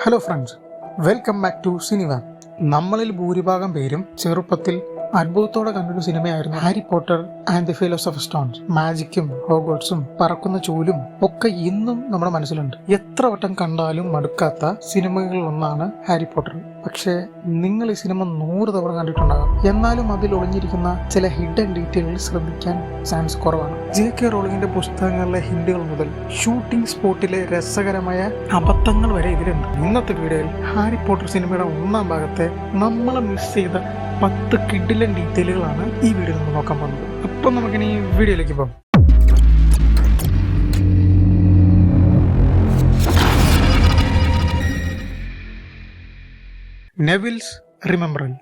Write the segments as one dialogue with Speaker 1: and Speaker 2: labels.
Speaker 1: Hello friends welcome back to cinema നമ്മളിൽ ഭൂരിഭാഗം പേരും ചെറുപ്പത്തിൽ അത്ഭുതത്തോടെ കണ്ടൊരു സിനിമയായിരുന്നു Harry Potter and the philosopher stones മാജിക്കും ഹോഗോട്സും പറക്കുന്ന ചൂലും ഒക്കെ ഇന്നും നമ്മുടെ മനസ്സിലുണ്ട്. എത്ര വട്ടം കണ്ടാലും മടുക്കാത്ത സിനിമകളിൽ ഒന്നാണ് ഹാരി പോട്ടർ പക്ഷേ നിങ്ങൾ ഈ സിനിമ നൂറ് തവണ കണ്ടിട്ടുണ്ടാകാം. എന്നാലും അതിൽ ഒളിഞ്ഞിരിക്കുന്ന ചില ഹിഡൻ ഡീറ്റെയിലുകൾ ശ്രദ്ധിക്കാൻ ചാൻസ് കുറവാണ്. ജെ കെ റോളിങ്ങിന്റെ പുസ്തകങ്ങളിലെ ഹിന്റുകൾ മുതൽ ഷൂട്ടിംഗ് സ്പോട്ടിലെ രസകരമായ അബദ്ധങ്ങൾ വരെ ഇതിലുണ്ട്. ഇന്നത്തെ വീഡിയോയിൽ ഹാരി പോട്ടർ സിനിമയുടെ ഒന്നാം ഭാഗത്തെ നമ്മൾ മിസ് ചെയ്ത പത്ത് കിഡിലൻ ഡീറ്റെയിലുകളാണ് ഈ വീഡിയോയിൽ നമ്മൾ നോക്കാൻ പോകുന്നത്. അപ്പം നമുക്കിനി വീഡിയോയിലേക്ക് പോകാം. നെവിൽസ് റിമെമ്പറൽ.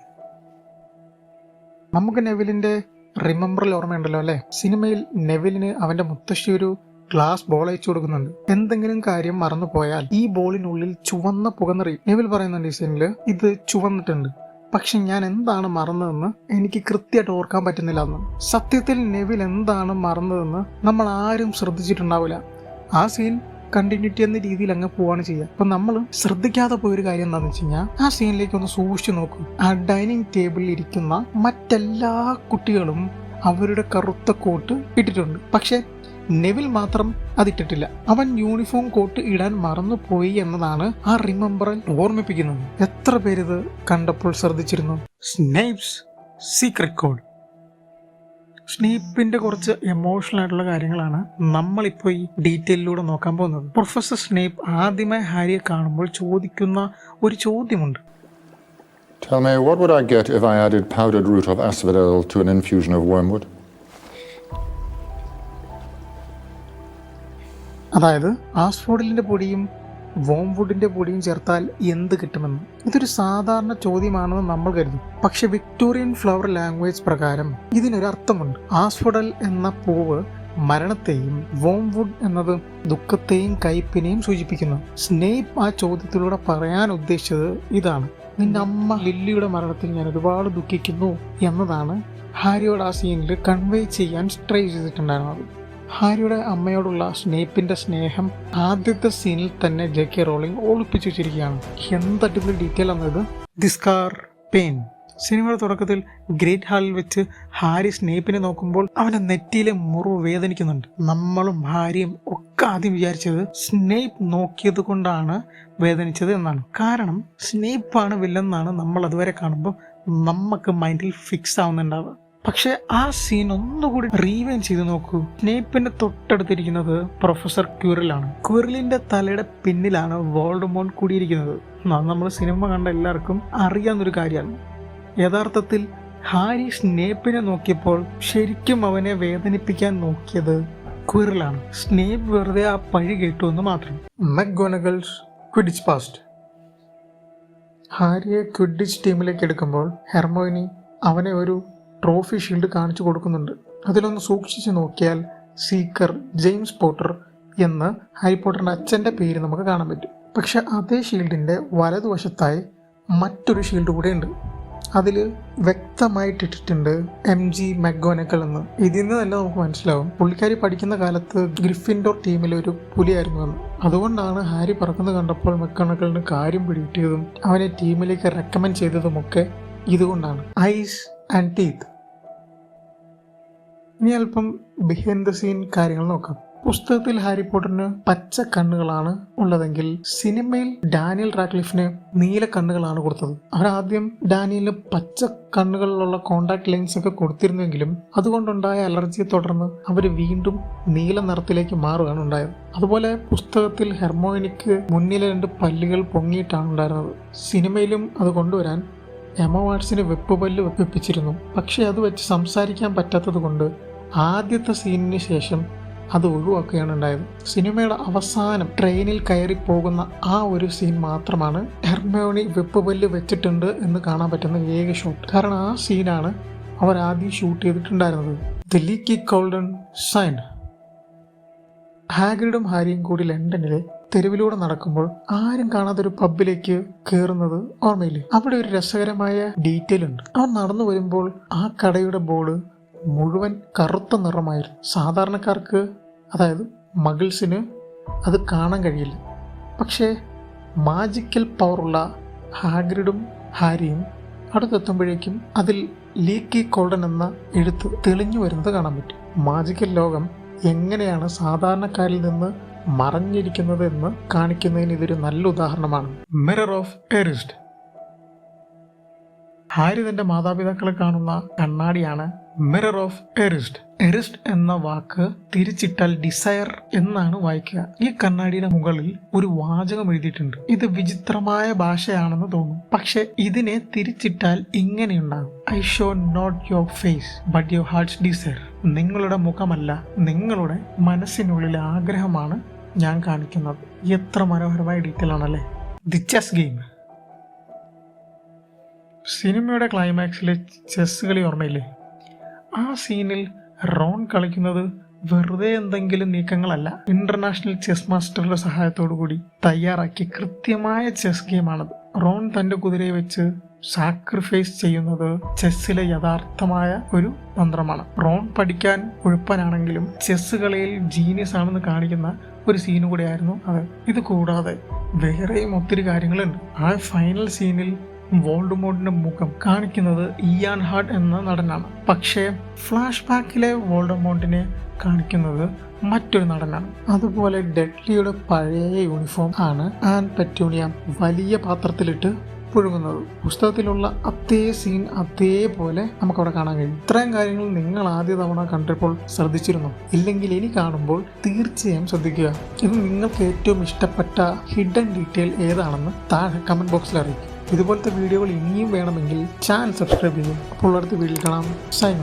Speaker 1: നമുക്ക് നെവിലിന്റെ റിമെമ്പറൽ ഓർമ്മയുണ്ടല്ലോ അല്ലേ? സിനിമയിൽ നെവിലിന് അവന്റെ മുത്തശ്ശി ഒരു ഗ്ലാസ് ബോൾ അയച്ചു കൊടുക്കുന്നുണ്ട്. എന്തെങ്കിലും കാര്യം മറന്നു പോയാൽ ഈ ബോളിനുള്ളിൽ ചുവന്ന പുക നിറയും നെവിൽ പറയുന്നുണ്ട് ഈ സീനിൽ ഇത് ചുവന്നിട്ടുണ്ട്. പക്ഷെ ഞാൻ എന്താണ് മറന്നതെന്ന് എനിക്ക് കൃത്യമായിട്ട് ഓർക്കാൻ പറ്റുന്നില്ല എന്ന് സത്യത്തിൽ നെവിൽ എന്താണ് മറന്നതെന്ന് നമ്മൾ ആരും ശ്രദ്ധിച്ചിട്ടുണ്ടാവില്ല. ആ സീൻ കണ്ടിന്യൂറ്റി എന്ന രീതിയിൽ അങ്ങ് പോവാണ് ചെയ്യുക. അപ്പൊ നമ്മൾ ശ്രദ്ധിക്കാതെ പോയൊരു കാര്യം എന്താണെന്ന് വെച്ച് കഴിഞ്ഞാൽ ആ സീനിലേക്ക് ഒന്ന് സൂക്ഷിച്ചു നോക്കും. ആ ഡൈനിങ് ടേബിളിൽ ഇരിക്കുന്ന മറ്റെല്ലാ കുട്ടികളും അവരുടെ കറുത്ത കോട്ട് ഇട്ടിട്ടുണ്ട്. പക്ഷെ നെവിൽ മാത്രം അതിട്ടിട്ടില്ല. അവൻ യൂണിഫോം കോട്ട് ഇടാൻ മറന്നുപോയി എന്നതാണ് ആ റിമെമ്പറൽ ഓർമ്മിപ്പിക്കുന്നത്. എത്ര പേരിത് കണ്ടപ്പോൾ ശ്രദ്ധിച്ചിരുന്നു? സ്നേപ്സ് സീക്രട്ട് കോഡ് സ്നേപ്പിന്റെ കുറച്ച് എമോഷണൽ ആയിട്ടുള്ള കാര്യങ്ങളാണ് നമ്മളിപ്പോൾ ഈ ഡീറ്റെയിലൂടെ നോക്കാൻ പോകുന്നത് പ്രൊഫസർ സ്നേപ്പ് ആദ്യമായി ഹാരിയെ കാണുമ്പോൾ ചോദിക്കുന്ന ഒരു ചോദ്യമുണ്ട്
Speaker 2: Tell me, what would I get if I added powdered root of asphodel to an infusion of wormwood?
Speaker 1: അതായത് ആസ്ഫോഡിലിന്റെ പൊടിയും വോംവുഡിന്റെ പൊടിയും ചേർത്താൽ എന്ത് കിട്ടുമെന്ന്? ഇതൊരു സാധാരണ ചോദ്യമാണെന്ന് നമ്മൾ കരുതും. പക്ഷെ വിക്ടോറിയൻ ഫ്ലവർ ലാംഗ്വേജ് പ്രകാരം ഇതിനൊരു അർത്ഥമുണ്ട് ആസ്ഫോഡൽ എന്ന പൂവ് മരണത്തെയും വോംവുഡ് എന്നത് ദുഃഖത്തെയും കയ്പിനെയും സൂചിപ്പിക്കുന്നു. സ്നേപ്പ് ആ ചോദ്യത്തിലൂടെ പറയാൻ ഉദ്ദേശിച്ചത് ഇതാണ്. നിന്റെ അമ്മ ലില്ലിയുടെ മരണത്തിൽ ഞാൻ ഒരുപാട് ദുഃഖിക്കുന്നു എന്നതാണ് ഹാരിയോട് ആ സീനിൽ കൺവേ ചെയ്യാൻ ട്രൈ ചെയ്തിട്ടുണ്ടായിരുന്നത്. ഹാരിയുടെ അമ്മയോടുള്ള സ്നേപ്പിന്റെ സ്നേഹം ആദ്യത്തെ സീനിൽ തന്നെ ജെ കെ റോളിംഗ് ഒളിപ്പിച്ചു വെച്ചിരിക്കുകയാണ്. എന്ത് അടിപൊളി ഡീറ്റെയിൽ ആണത് ദിസ്കാർ പെയിൻ സിനിമയുടെ തുടക്കത്തിൽ ഗ്രേറ്റ് ഹാളിൽ വെച്ച് ഹാരി സ്നേപ്പിനെ നോക്കുമ്പോൾ അവന്റെ നെറ്റിയിലെ മുറിവ് വേദനിക്കുന്നുണ്ട്. നമ്മളും ഹാരിയും ഒക്കെ ആദ്യം വിചാരിച്ചത് സ്നേപ്പ് നോക്കിയത് കൊണ്ടാണ് വേദനിച്ചത് എന്നാണ്. കാരണം സ്നേപ്പാണ് വില്ലെന്നാണ് നമ്മൾ അതുവരെ കാണുമ്പോൾ നമുക്ക് മൈൻഡിൽ ഫിക്സ് ആവുന്നുണ്ടാവുക. പക്ഷെ ആ സീൻ ഒന്നുകൂടി റീവൈൻ ചെയ്ത് നോക്കൂ. സ്നേപ്പിന്റെ തൊട്ടടുത്തിരിക്കുന്നത് പ്രൊഫസർ ക്യൂറിലാണ് ക്യൂറിലിന്റെ തലയുടെ പിന്നിലാണ് വോൾഡമോൺ കൂടിയിരിക്കുന്നത്. നമ്മൾ സിനിമ കണ്ട എല്ലാവർക്കും അറിയാവുന്നൊരു കാര്യമാണ്. യഥാർത്ഥത്തിൽ ഹാരി സ്നേപ്പിനെ നോക്കിയപ്പോൾ ശരിക്കും അവനെ വേദനിപ്പിക്കാൻ നോക്കിയത് ക്വിറിലാണ്. സ്നേപ്പ് വെറുതെ ആ പഴി കേട്ടു എന്ന് മാത്രം. മെഗോനഗൾസ് ക്വിഡിച്ച് പാസ്റ്റ് ഹാരിയെ ക്വിഡിച്ച് ടീമിലേക്ക് എടുക്കുമ്പോൾ ഹെർമോയിനി അവനെ ഒരു ട്രോഫി ഷീൽഡ് കാണിച്ചു കൊടുക്കുന്നുണ്ട്. അതിലൊന്ന് സൂക്ഷിച്ചു നോക്കിയാൽ സീക്കർ ജെയിംസ് പോട്ടർ എന്ന് ഹാരി പോട്ടറിന്റെ അച്ഛന്റെ പേര് നമുക്ക് കാണാൻ പറ്റും. പക്ഷെ അതേ ഷീൽഡിന്റെ വലതുവശത്തായി മറ്റൊരു ഷീൽഡ് കൂടെ ഉണ്ട്. അതിൽ വ്യക്തമായിട്ട് ഇട്ടിട്ടുണ്ട് എം ജി മെഗോനക്കൽ എന്ന്. ഇതിൽ നിന്ന് തന്നെ നമുക്ക് മനസ്സിലാവും. പുള്ളിക്കാരി പഠിക്കുന്ന കാലത്ത് ഗ്രിഫിൻഡോർ ടീമിലെ ഒരു പുലിയായിരുന്നു എന്ന്. അതുകൊണ്ടാണ് ഹാരി പറക്കുന്നത് കണ്ടപ്പോൾ മെക്കണക്കലിന് കാര്യം പിടികിട്ടിയതും അവനെ ടീമിലേക്ക് റെക്കമെൻഡ് ചെയ്തതുമൊക്കെ ഇതുകൊണ്ടാണ്. ഐസ് ആൻഡ് ടീത്ത് ഇനി അല്പം ബിഹൈൻഡ് ദ സീൻ കാര്യങ്ങൾ നോക്കാം. പുസ്തകത്തിൽ ഹാരി പോട്ടറിന് പച്ച കണ്ണുകളാണ് ഉള്ളതെങ്കിൽ സിനിമയിൽ ഡാനിയൽ റാക്ലിഫിന് നീല കണ്ണുകളാണ് കൊടുത്തത്. അവർ ആദ്യം ഡാനിയലിന് പച്ച കണ്ണുകളിലുള്ള കോണ്ടാക്ട് ലെൻസ് ഒക്കെ കൊടുത്തിരുന്നെങ്കിലും അതുകൊണ്ടുണ്ടായ അലർജിയെ തുടർന്ന് അവർ വീണ്ടും നീല നിറത്തിലേക്ക് മാറുകയാണ് ഉണ്ടായത്. അതുപോലെ പുസ്തകത്തിൽ ഹെർമോയിനിക്ക് മുന്നിലെ രണ്ട് പല്ലുകൾ പൊങ്ങിയിട്ടാണ് ഉണ്ടായിരുന്നത്. സിനിമയിലും അത് കൊണ്ടുവരാൻ എമ വാട്സിന് വെപ്പ് പല്ല് വെപ്പിച്ചിരുന്നു പക്ഷേ അത് വെച്ച് സംസാരിക്കാൻ പറ്റാത്തതുകൊണ്ട് ആദ്യത്തെ സീനിന് ശേഷം അത് ഒഴിവാക്കുകയാണ് ഉണ്ടായത്. സിനിമയുടെ അവസാനം ട്രെയിനിൽ കയറി പോകുന്ന ആ ഒരു സീൻ മാത്രമാണ് ഹെർമോണി വെപ്പ് പല്ല് വെച്ചിട്ടുണ്ട് എന്ന് കാണാൻ പറ്റുന്ന ഏക ഷോട്ട്. കാരണം ആ സീനാണ് അവർ ആദ്യം ഷൂട്ട് ചെയ്തിട്ടുണ്ടായിരുന്നത്. The leaky golden sign. ഹാഗ്രിഡും ഹാരിയും കൂടി ലണ്ടനിലെ തെരുവിലൂടെ നടക്കുമ്പോൾ ആരും കാണാത്ത ഒരു പബ്ബിലേക്ക് കയറുന്നത് ഓർമ്മയില്ലേ? അവിടെ ഒരു രസകരമായ ഡീറ്റെയിൽ ഉണ്ട്. അവൻ നടന്നു വരുമ്പോൾ ആ കടയുടെ ബോർഡ് മുഴുവൻ കറുത്ത നിറമായിരുന്നു. സാധാരണക്കാർക്ക് അതായത് മഗിൾസിന് അത് കാണാൻ കഴിയില്ല. പക്ഷേ മാജിക്കൽ പവറുള്ള ഹാഗ്രിഡും ഹാരിയും അടുത്തെത്തുമ്പോഴേക്കും അതിൽ ലീക്കി കോൾഡൻ എന്ന എഴുത്ത് തെളിഞ്ഞു വരുന്നത് കാണാൻ പറ്റും. മാജിക്കൽ ലോകം എങ്ങനെയാണ് സാധാരണക്കാരിൽ നിന്ന് മറഞ്ഞിരിക്കുന്നത് എന്ന് കാണിക്കുന്നതിന് ഇതൊരു നല്ല ഉദാഹരണമാണ്. മിറർ ഓഫ് എറിസ്റ്റ് ഹാരി തന്റെ മാതാപിതാക്കളെ കാണുന്ന കണ്ണാടിയാണ് മിറർ ഓഫ് എറിസ്റ്റ് എറിസ്റ്റ് എന്ന വാക്ക് തിരിച്ചിട്ടാൽ ഡിസയർ എന്നാണ് വായിക്കുക. ഈ കണ്ണാടിയുടെ മുകളിൽ ഒരു വാചകം എഴുതിയിട്ടുണ്ട്. ഇത് വിചിത്രമായ ഭാഷയാണെന്ന് തോന്നും. പക്ഷെ ഇതിനെ തിരിച്ചിട്ടാൽ ഇങ്ങനെയുണ്ടാകും. I show not your face but your heart's desire നിങ്ങളുടെ മുഖമല്ല നിങ്ങളുടെ മനസ്സിനുള്ളിലെ ആഗ്രഹമാണ് ഞാൻ കാണിക്കുന്നത്. എത്ര മനോഹരമായ ഡീറ്റെയിൽ ആണല്ലേ? ദി ചെസ് ഗെയിം സിനിമയുടെ ക്ലൈമാക്സിലെ ചെസ് കളി ഓർമ്മയില്ലേ? ആ സീനിൽ റോൺ കളിക്കുന്നത് വെറുതെ എന്തെങ്കിലും നീക്കങ്ങളല്ല. ഇന്റർനാഷണൽ ചെസ് മാസ്റ്ററുടെ സഹായത്തോടു കൂടി തയ്യാറാക്കിയ കൃത്യമായ ചെസ് ഗെയിമാണത് റോൺ തന്റെ കുതിരയെ വെച്ച് സാക്രിഫൈസ് ചെയ്യുന്നത് ചെസ്സിലെ യഥാർത്ഥമായ ഒരു തന്ത്രമാണ് റോൺ പഠിക്കാൻ കുഴപ്പനാണെങ്കിലും ചെസ് കളിയിൽ ജീനിയസ് ആണെന്ന് കാണിക്കുന്ന ഒരു സീൻ കൂടെയായിരുന്നു അത്. ഇത് കൂടാതെ വേറെയും ഒത്തിരി കാര്യങ്ങളുണ്ട്. ആ ഫൈനൽ സീനിൽ വോൾഡമോട്ടിന്റെ മുഖം കാണിക്കുന്നത് ഇയാൻ ഹാർഡ് എന്ന നടനാണ്. പക്ഷേ ഫ്ലാഷ് ബാക്കിലെ വോൾഡമോട്ടിനെ കാണിക്കുന്നത് മറ്റൊരു നടനാണ്. അതുപോലെ ഡെഡ്ലിയുടെ പഴയ യൂണിഫോം ആണ് ആൻ പെറ്റൂണിയ വലിയ പാത്രത്തിലിട്ട് പുഴുങ്ങുന്നത്. പുസ്തകത്തിലുള്ള അതേ സീൻ അതേപോലെ നമുക്കവിടെ കാണാൻ കഴിയും. ഇത്രയും കാര്യങ്ങൾ നിങ്ങൾ ആദ്യ തവണ കണ്ടപ്പോൾ ശ്രദ്ധിച്ചിരുന്നു? ഇല്ലെങ്കിൽ ഇനി കാണുമ്പോൾ തീർച്ചയായും ശ്രദ്ധിക്കുക. ഇത് നിങ്ങൾക്ക് ഏറ്റവും ഇഷ്ടപ്പെട്ട ഹിഡൻ ഡീറ്റെയിൽ ഏതാണെന്ന് താഴെ കമന്റ് ബോക്സിൽ അറിയിക്കും. ഇതുപോലത്തെ വീഡിയോകൾ ഇനിയും വേണമെങ്കിൽ ചാനൽ സബ്സ്ക്രൈബ് ചെയ്യും. അപ്പോൾ അടുത്ത വീഡിയോയിൽ കാണാം. സൈൻ